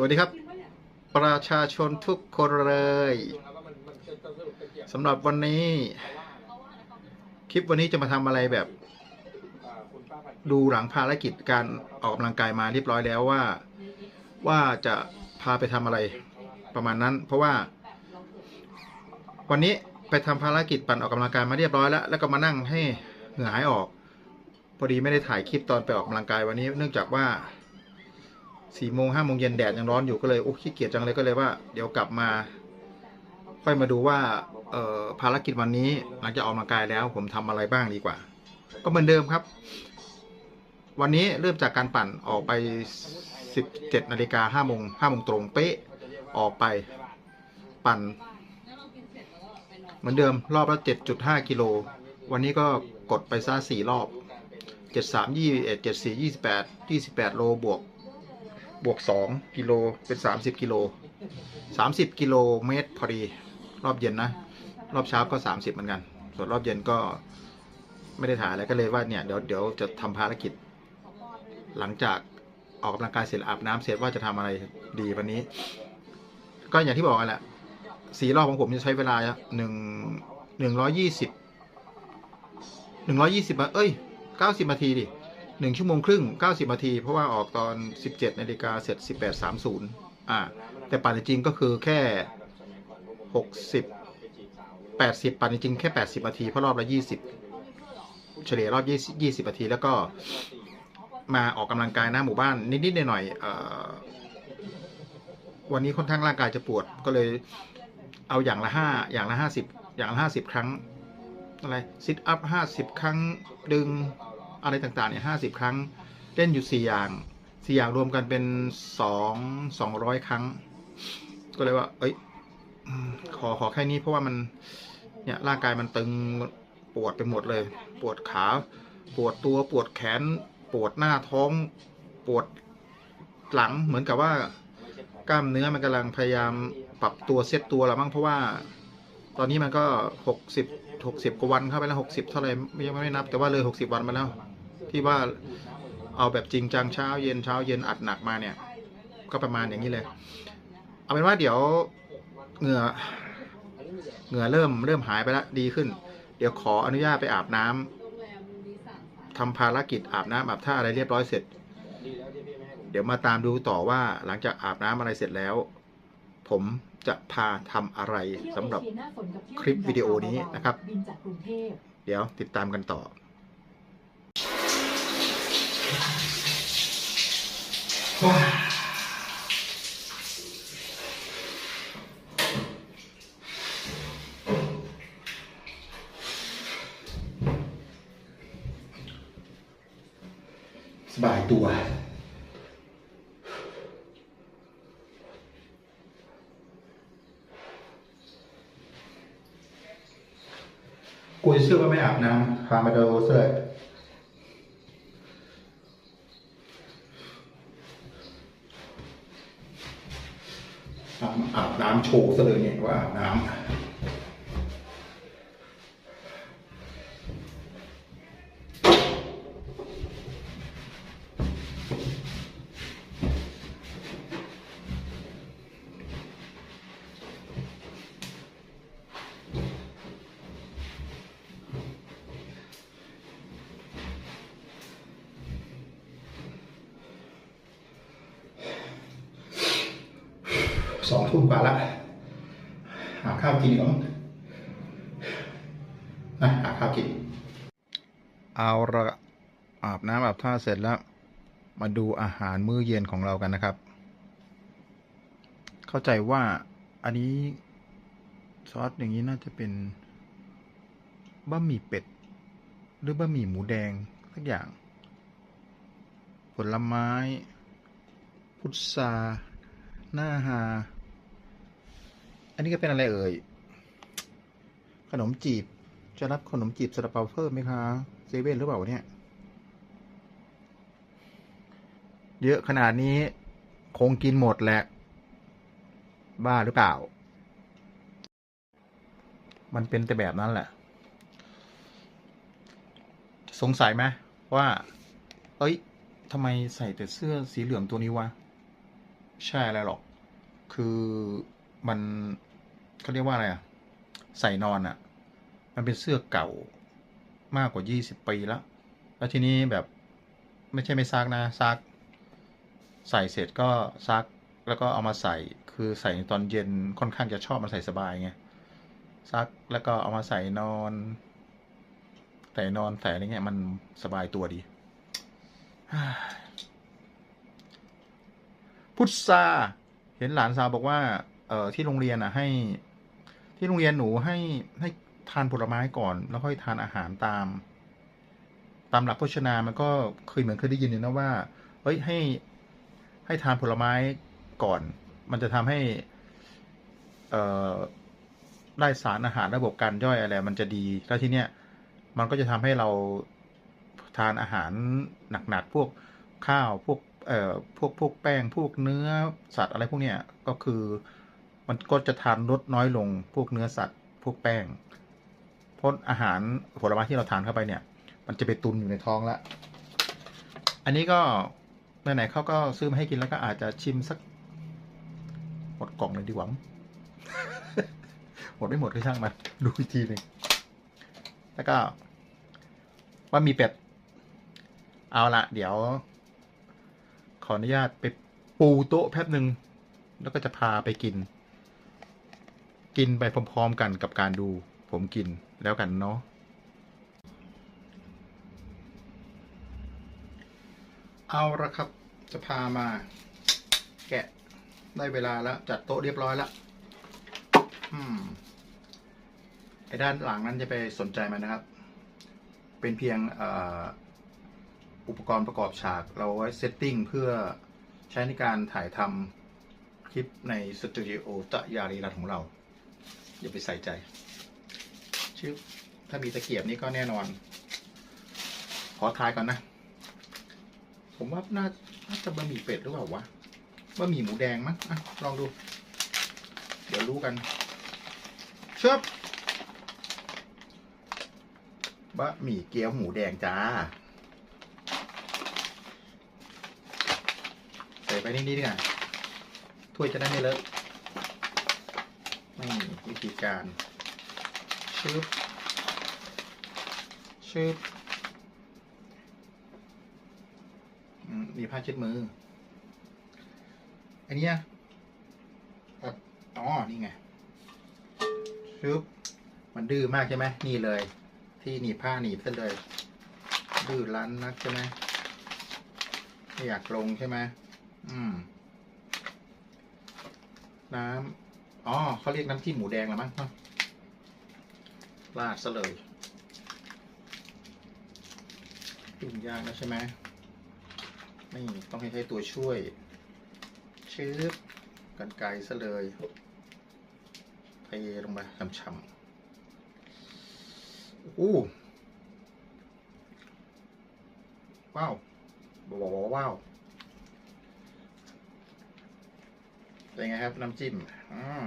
สวัสดีครับ ประชาชนทุกคนเลยสำหรับวันนี้ คลิปวันนี้จะมาทำอะไรแบบ ดูหลังภารกิจการออกกำลังกายมาเรียบร้อยแล้วว่า ว่าจะพาไปทำอะไรประมาณนั้น เพราะว่า วันนี้ไปทำภารกิจปั่นออกกำลังกายมาเรียบร้อยแล้ว แล้วก็มานั่งให้เหงื่อหายออก พอดีไม่ได้ถ่ายคลิปตอนไปออกกำลังกายวันนี้ เนื่องจากว่า สี่โมงห้าโมงเย็นแดดยังร้อนอยู่ก็เลยโอ้ขี้เกียจจังเลยก็เลยว่า เดี๋ยวกลับมา ค่อยมาดูว่าเอ่อภารกิจวันนี้หลังจากออกกำลังกายแล้ว ผมทำอะไรบ้างดีกว่า ก็เหมือนเดิมครับ วันนี้เริ่มจากการปั่นออกไป 17นาฬิกา5โมง5โมงตรงเป๊ะออกไปปั่น เหมือนเดิมรอบละ7.5กิโลวันนี้ก็กดไปซะสี่รอบ 73 21 74 28 28 โลบวก บวก2กิโลเป็น30กิโล30กิโลเมตรพอดี รอบเย็นนะ รอบเช้าก็30เหมือนกัน ส่วนรอบเย็นก็ไม่ได้ถ่ายอะไรก็เลยว่าเนี่ยเดี๋ยวเดี๋ยวจะทำภารกิจ หลังจากออกกำลังกายเสร็จอาบน้ำเสร็จว่าจะทำอะไรดีวันนี้ ก็อย่างที่บอกกันแหละสี่รอบของผมจะใช้เวลาหนึ่งหนึ่งร้อยยี่สิบหนึ่งร้อยี่สิบเอ้ยเก้าสิบนาทีดิ หนึ่งชั่วโมงครึ่งเก้าสิบนาที เพราะว่าออกตอนสิบเจ็ดนาฬิกาเสร็จสิบแปดสามศูนย์อ่า แต่ปั่นจริงก็คือแค่หกสิบแปดสิบปั่นจริงแค่แปดสิบนาที เพราะรอบละยี่สิบเฉลี่ยรอบยี่ยี่สิบนาที แล้วก็มาออกกำลังกายหน้าหมู่บ้าน นิด ๆ หน่อยๆเอ่อวันนี้ค่อนข้างร่างกายจะปวดก็เลยเอาอย่างละห้าอย่างละห้าสิบอย่างละห้าสิบครั้ง อะไรซิทอัพห้าสิบครั้งดึง อะไรต่างๆเนี่ยห้าสิบครั้ง เล่นอยู่สี่อย่างสี่อย่างรวมกันเป็นสองสองร้อยครั้ง ก็เลยว่า เอ้ยขอขอแค่นี้เพราะว่ามัน เนี่ยร่างกายมันตึงปวดไปหมดเลย ปวดขา ปวดตัวปวดแขน ปวดหน้าท้อง ปวดหลังเหมือนกับว่ากล้ามเนื้อมันกำลังพยายามปรับตัวเซตตัวแล้วมั้งเพราะว่า ตอนนี้มันก็หกสิบหกสิบกว่าวันเข้าไปแล้วหกสิบเท่าไหร่ยังไม่นับ แต่ว่าเลยหกสิบวันมาแล้ว ที่ว่าเอาแบบจริงจังเช้าเย็นเช้าเย็นอัดหนักมาเนี่ย ก็ประมาณอย่างนี้เลย เอาเป็นว่าเดี๋ยวเหงื่อเหงื่อเริ่มเริ่มหายไปแล้วดีขึ้น เดี๋ยวขออนุญาตไปอาบน้ำทำภารกิจอาบน้ำอาบท่าอะไรเรียบร้อยเสร็จ เดี๋ยวมาตามดูต่อว่าหลังจากอาบน้ำอะไรเสร็จแล้ว ผมจะพาทำอะไรสำหรับคลิปวิดีโอนี้นะครับ เดี๋ยวติดตามกันต่อ ว้าสบายตัวกูจะเชื่อว่าไม่อาบน้ำพามาดูเสื้ออาบอาบ น้ำโชว์ซะเลยเนี่ยว่าอาบน้ำ ทุ่มกว่าละหาข้าวกินก่อนนะหาข้าวกิน เอาละอาบน้ำอาบท่าเสร็จแล้ว มาดูอาหารมื้อเย็นของเรากันนะครับ เข้าใจว่าอันนี้ซอสอย่างนี้น่าจะเป็นบะหมี่เป็ด หรือบะหมี่หมูแดงสักอย่าง ผลไม้ พุทราหน้าฮา อันนี้ก็เป็นอะไรเอ่ย ขนมจีบ จะรับขนมจีบซาลาเปาเพิ่มไหมคะเซเว่นหรือเปล่าเนี่ย เยอะขนาดนี้คงกินหมดแหละ บ้าหรือเปล่า มันเป็นแต่แบบนั้นแหละ สงสัยไหมว่า เอ้ยทำไมใส่แต่เสื้อสีเหลืองตัวนี้วะ ใช่อะไรหรอก คือมัน เขาเรียกว่าอะไรอะใส่นอนอะมันเป็นเสื้อเก่ามากกว่ายี่สิบปีแล้ว แล้วทีนี้แบบไม่ใช่ไม่ซักนะซัก ใส่เสร็จก็ซักแล้วก็เอามาใส่คือใส่ตอนเย็นค่อนข้างจะชอบมันใส่สบายไงซักแล้วก็เอามาใส่นอนใส่นอนใส่อะไรเงี้ยมันสบายตัวดีพุทธาเห็นหลานสาวบอกว่า เออที่โรงเรียนอะ ให้ ที่โรงเรียนหนูให้ให้ทานผลไม้ก่อน แล้วค่อยทานอาหารตาม ตามหลักโภชนามันก็เคยเหมือนเคยได้ยินอยู่นะว่าเฮ้ยให้ให้ทานผลไม้ก่อน มันจะทำให้เอ่อได้สารอาหารระบบการย่อยอะไร มันจะดี แล้วทีเนี้ยมันก็จะทำให้เราทานอาหารหนักๆพวกข้าวพวกเอ่อพวกพวกแป้งพวกเนื้อสัตว์อะไรพวกเนี้ยก็คือ มันก็จะทานลดน้อยลงพวกเนื้อสัตว์ พวกแป้งเพราะอาหารผลไม้ที่เราทานเข้าไปเนี่ย มันจะไปตุนอยู่ในท้องละอันนี้ก็ไหนๆเขาก็ซื้อมาให้กินแล้วก็อาจจะชิมสักหมดกล่องเลยดีกว่าหมดไม่หมดก็ช่างมันดูอีกทีหนึ่งแล้วก็ว่ามีเป็ด เอาละเดี๋ยว ขออนุญาตไปปูโต๊ะแป๊บหนึ่งแล้วก็จะพาไปกิน กินไปพร้อมๆกันกับการดูผมกินแล้วกันเนาะเอาละครับ จะพามา แกะได้เวลาแล้ว จัดโต๊ะเรียบร้อยแล้วอืมไอ้ด้านหลังนั้นจะไปสนใจมันนะครับ เป็นเพียงอ่ออุปกรณ์ประกอบฉาก เราไว้เซตติ้งเพื่อใช้ในการถ่ายทำคลิปในสตูดิโอตะยารีรัตของเรา อย่าไปใส่ใจชื่อถ้ามีตะเกียบนี่ก็แน่นอน ขอทายก่อนนะ ผมว่าน่าจะบะหมี่เป็ดหรือเปล่าวะบะหมี่หมูแดงมั้งอะลองดู เดี๋ยวรู้กันชึบบะหมี่เกี๊ยวหมูแดงจ้าใส่ไปนิดๆดีกว่าถ้วยจะได้ไม่เลอะ นี่วิธีการชึบชึบอืมมีผ้าเช็ดมือ อันเนี้ยครับอ๋อ นี่ไงชึบมันดื้อมากใช่ไหมนี่เลย ที่หนีบผ้าหนีบเส้นเลย ดื้อรั้นนักใช่ไหมไม่อยากลงใช่ไหมอืม น้ำ อ๋อเขาเรียกน้ำจิ้มหมูแดงแล้วมั้งเนอะราดซะเลยยุ่งยากนะใช่ไหมนี่ต้องให้ใช้ตัวช่วย ชื้อกันไกลซะเลยเทลงไปช่ำๆอู้ว้าวว้าวว้าว เป็นไงครับ น้ำจิ้มอืม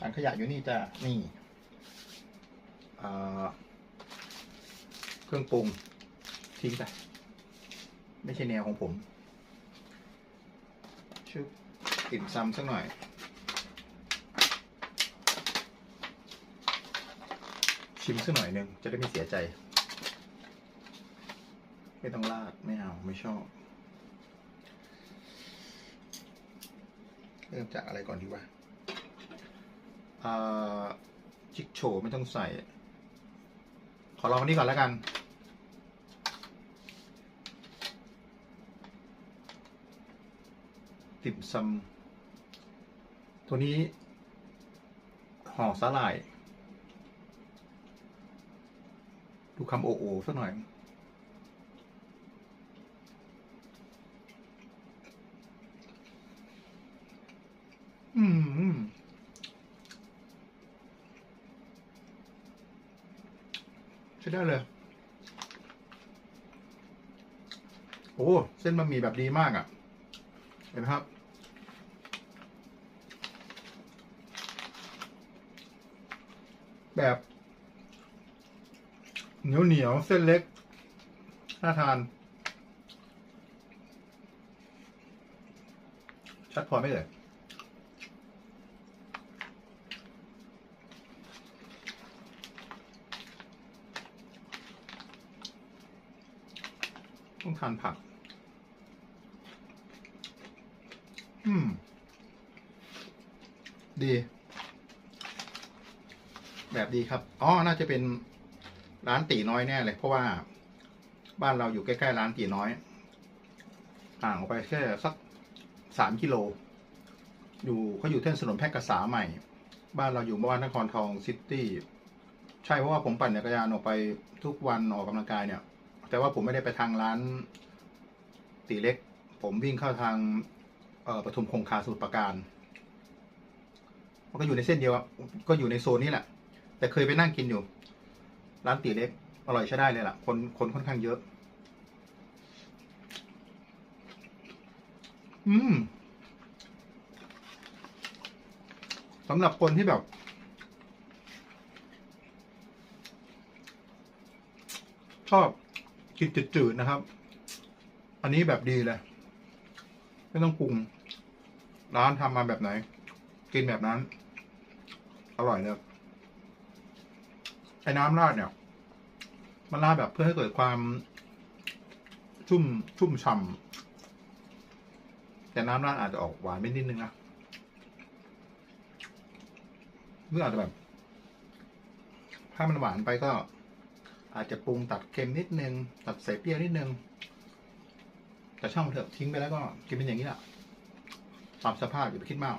ถังขยะอยู่นี่จ้ะนี่เอ่อเครื่องปรุงทิ้งไป ไม่ใช่แนวของผมชุบติ่มซำสักหน่อย ชิมสักหน่อยหนึ่งจะได้ไม่เสียใจ ไม่ต้องราดไม่เอาไม่ชอบ เริ่มจากอะไรก่อนดีวะจิกโฉไม่ต้องใส่ ขอลองอันนี้ก่อนแล้วกันติ่มซำตัวนี้ห่อสาหร่าย ดูคำโอโอสักหน่อย อืม ใช้ได้เลย โอ้ เส้นบะหมี่แบบดีมากอะ่ะ เห็นไหมครับแบบ เหนียวเหนียวเส้นเล็กน่าทาน ชัดพอไหมเอ่ยต้องทานผัก อืม ดี แบบดีครับ อ๋อ น่าจะเป็น ร้านตีน้อยแน่เลย เพราะว่าบ้านเราอยู่ใกล้ๆร้านตีน้อยห่างออกไปแค่สักสามกิโล อยู่เขาอยู่เส้นถนนแพร่กษาใหม่ บ้านเราอยู่บ้านนครทองซิตี้ใช่เพราะว่าผมปั่นจักรยานออกไปทุกวันออกกำลังกายเนี่ย แต่ว่าผมไม่ได้ไปทางร้านตีเล็ก ผมวิ่งเข้าทางเปทุมคงคาสมุทรปราการมันก็อยู่ในเส้นเดียวก็อยู่ในโซนนี้แหละ แต่เคยไปนั่งกินอยู่ ร้านตีเล็ก อร่อยใช้ได้เลยล่ะ คนคนค่อนข้างเยอะ อืมสำหรับคนที่แบบ ชอบกินจืดๆนะครับ อันนี้แบบดีเลย ไม่ต้องปรุง ร้านทำมาแบบไหน กินแบบนั้น อร่อยเลย ไอ้น้ำราดเนี่ย มันราดแบบเพื่อให้เกิดความ ชุ่มชุ่มฉ่ำแต่น้ำราดอาจจะออกหวานไปนิดนึงนะเมื่ออาจจะแบบ ถ้ามันหวานไปก็ อาจจะปรุงตัดเค็มนิดนึง ตัดใส่เปรี้ยวนิดนึง แต่ช่างเถอะทิ้งไปแล้วก็กินเป็นอย่างนี้แหละตามสภาพอย่าไปคิดมาก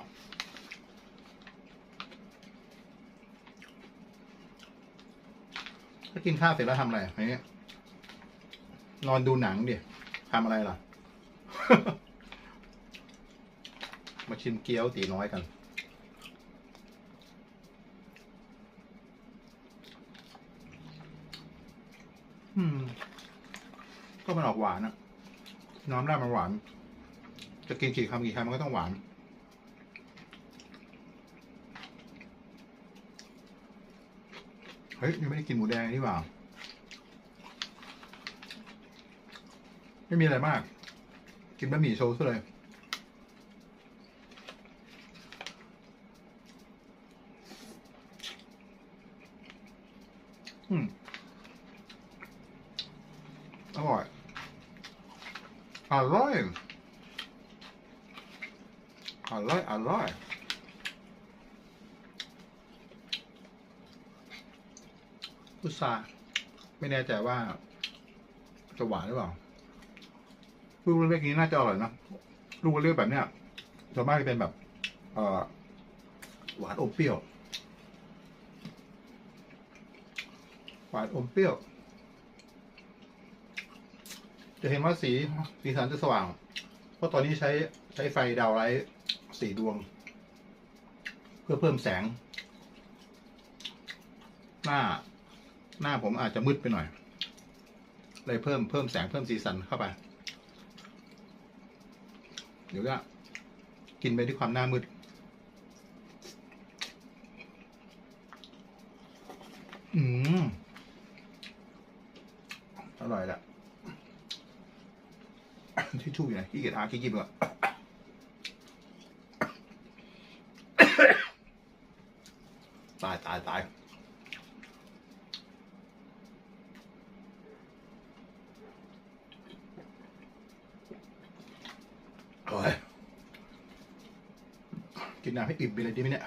ถ้ากินข้าวเสร็จแล้วทำอะไรไอ้เนี่ยนอนดูหนังดิทำอะไรล่ะ มาชิมเกี๊ยวตีน้อยกัน อืม ก็มันออกหวานอะน้ำราดมันหวาน จะกินกี่คำกี่คำมันก็ต้องหวาน ฮ้ยยังไม่ได้กินหมูแดงนี่หว่า ไม่มีอะไรมาก กินบะหมี่โชว์ซะเลย อืม อร่อย อร่อย อร่อย อร่อย พุทราไม่แน่ใจว่าจะหวานหรือเปล่า ลูกเล็กๆนี้น่าจะอร่อยนะ ลูกเล็กแบบเนี้ยส่วนมากจะเป็นแบบ เออหวานอมเปรี้ยว หวานอมเปรี้ยว จะเห็นว่าสีสีสันจะสว่าง เพราะตอนนี้ใช้ใช้ไฟดาวไลท์สีดวง เพื่อเพิ่มแสง หน้า หน้าผมอาจจะมืดไปหน่อย เลยเพิ่มเพิ่มแสงเพิ่มสีสันเข้าไป เดี๋ยวก็กินไปด้วยความหน้ามืดอืมอร่อยแหละที่ชู่อยู่ไหนขี้เกียจหาขี้กินก่อนตายตายตาย โอ้ยกินน้ำให้อิ่มไปเลยดีไหมเนี่ย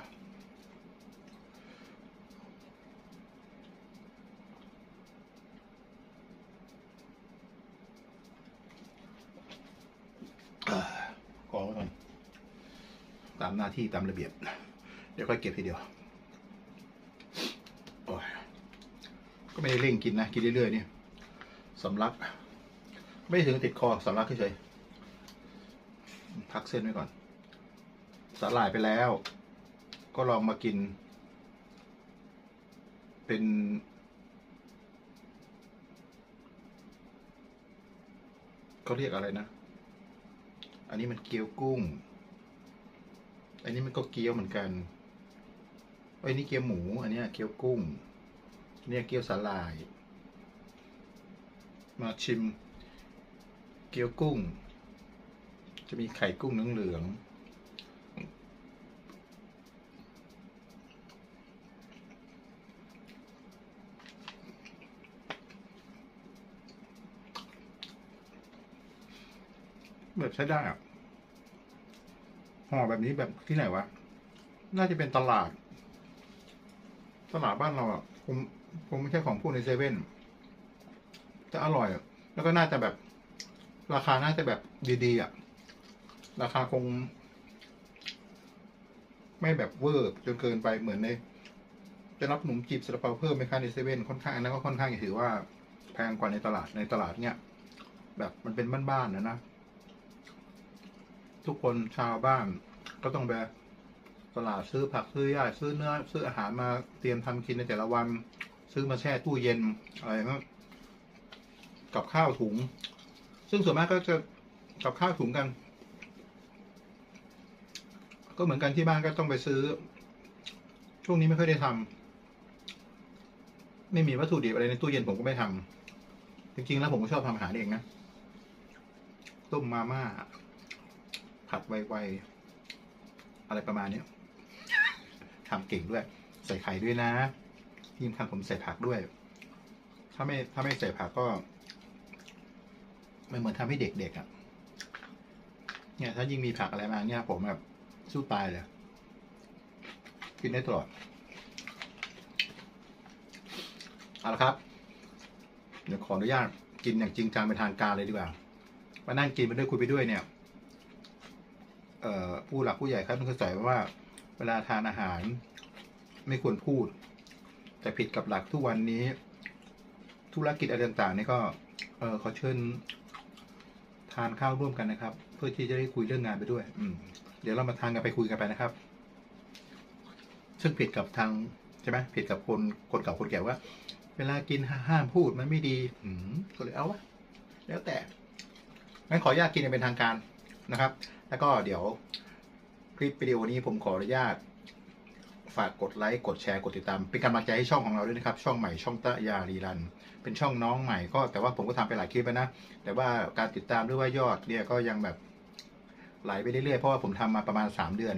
กองไว้ก่อนตามหน้าที่ตามระเบียบ เดี๋ยวค่อยเก็บทีเดียวโอ้ยก็ไม่ได้เร่งกินนะ กินเรื่อยๆนี่สำลัก ไม่ถึงติดคอสำลักเฉยๆ พักเส้นไว้ก่อน สาหร่ายไปแล้ว ก็ลองมากิน เป็น เขาเรียกอะไรนะ อันนี้มันเกี๊ยวกุ้ง อันนี้มันก็เกี๊ยวเหมือนกันอ้ยนี่เกี๊ยวหมู อันนี้เกี๊ยวกุ้ง เนี่ยเกี๊ยวสาลาย มาชิม เกี๊ยวกุ้ง จะมีไข่กุ้งเหลืองแบบใช้ได้อะห่อแบบนี้แบบที่ไหนวะ น่าจะเป็นตลาด ตลาดบ้านเราอะผมผมไม่ใช่ของพวกในเซเว่นจะอร่อยอะแล้วก็น่าจะแบบ ราคาน่าจะแบบดีๆอะ ราคาคง ไม่แบบเวอร์จนเกินไปเหมือนใน จะรับขนมจีบซาลาเปาเพิ่มไหมคะในเซเว่นค่อนข้างอันนั้นก็ค่อนข้างจะถือว่าแพงกว่าในตลาดในตลาดเนี้ยแบบมันเป็นบ้านๆนะนะ ทุกคนชาวบ้านก็ต้องไปตลาดซื้อผักซื้อหญ้าซื้อเนื้อ ซื้ออาหารมาเตรียมทำกินในแต่ละวัน ซื้อมาแช่ตู้เย็นอะไรนะกับข้าวถุง ซึ่งส่วนมากก็จะกับข้าวถุงกัน ก็เหมือนกันที่บ้านก็ต้องไปซื้อ ช่วงนี้ไม่ค่อยได้ทำไม่มีวัตถุดิบอะไรในตู้เย็นผมก็ไม่ทำจริงๆแล้วผมก็ชอบทำอาหารเองนะต้มมาม่าผัดไวๆอะไรประมาณเนี้ยทำเก่งด้วย ใส่ไข่ด้วยนะยิ่งทำผมใส่ผักด้วย ถ้าไม่ถ้าไม่ใส่ผักก็มันเหมือนทำให้เด็กๆอะ่ะ เนี่ย ถ้ายิ่งมีผักอะไรมาเนี่ยผมแบบ สู้ตายเลย กินได้ตลอด เอาละครับ เดี๋ยวขออนุญาตกินอย่างจริงจังเป็นทางการเลยดีกว่า มานั่งกินไปด้วยคุยไปด้วยเนี่ย เอ่อผู้หลักผู้ใหญ่ครับต้องเข้าใจว่า เวลาทานอาหาร ไม่ควรพูด แต่ผิดกับหลักทุกวันนี้ ธุรกิจอะไรต่างๆนี่ก็ เออขอเชิญทานข้าวร่วมกันนะครับ เพื่อที่จะได้คุยเรื่องงานไปด้วย อืม ดี๋ยวเรามาทานกันไปคุยกันไปนะครับ ซึ่งผิดกับทางใช่ไหมผิดกับคนคนเก่าคนแก่ว่า เวลากินห้ามพูดมันไม่ดีอืมก็เลยเอาวะแล้วแต่งั้นขออนุญาตกินอย่างเป็นทางการนะครับ แล้วก็เดี๋ยวคลิปวิดีโอนี้ผมขออนุญาต ฝากกดไลค์กดแชร์กดติดตาม เป็นกำลังใจให้ช่องของเราด้วยนะครับ ช่องใหม่ช่องตะยารีรัน เป็นช่องน้องใหม่ก็แต่ว่าผมก็ทำไปหลายคลิปแล้วนะ แต่ว่าการติดตามหรือว่ายอดเนี่ยก็ยังแบบ ไหลไปเรื่อยๆเพราะว่าผมทำมาประมาณสามเดือน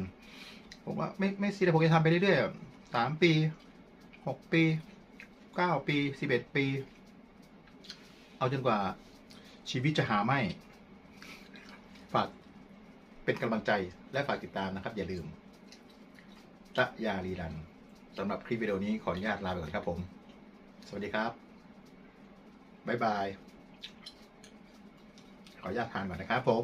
ผมว่าไม่ไม่ซีเรียสผมจะทำไปเรื่อยๆสามปีหกปีเก้าปีสิบเอ็ดปี เอาจนกว่าชีวิตจะหาไม่ ฝากเป็นกำลังใจและฝากติดตามนะครับ อย่าลืมตะยารีรันสำหรับคลิปวิดีโอนี้ขออนุญาตลาไปก่อนครับผม สวัสดีครับ บ๊ายบาย ขออนุญาตทานก่อนนะครับผม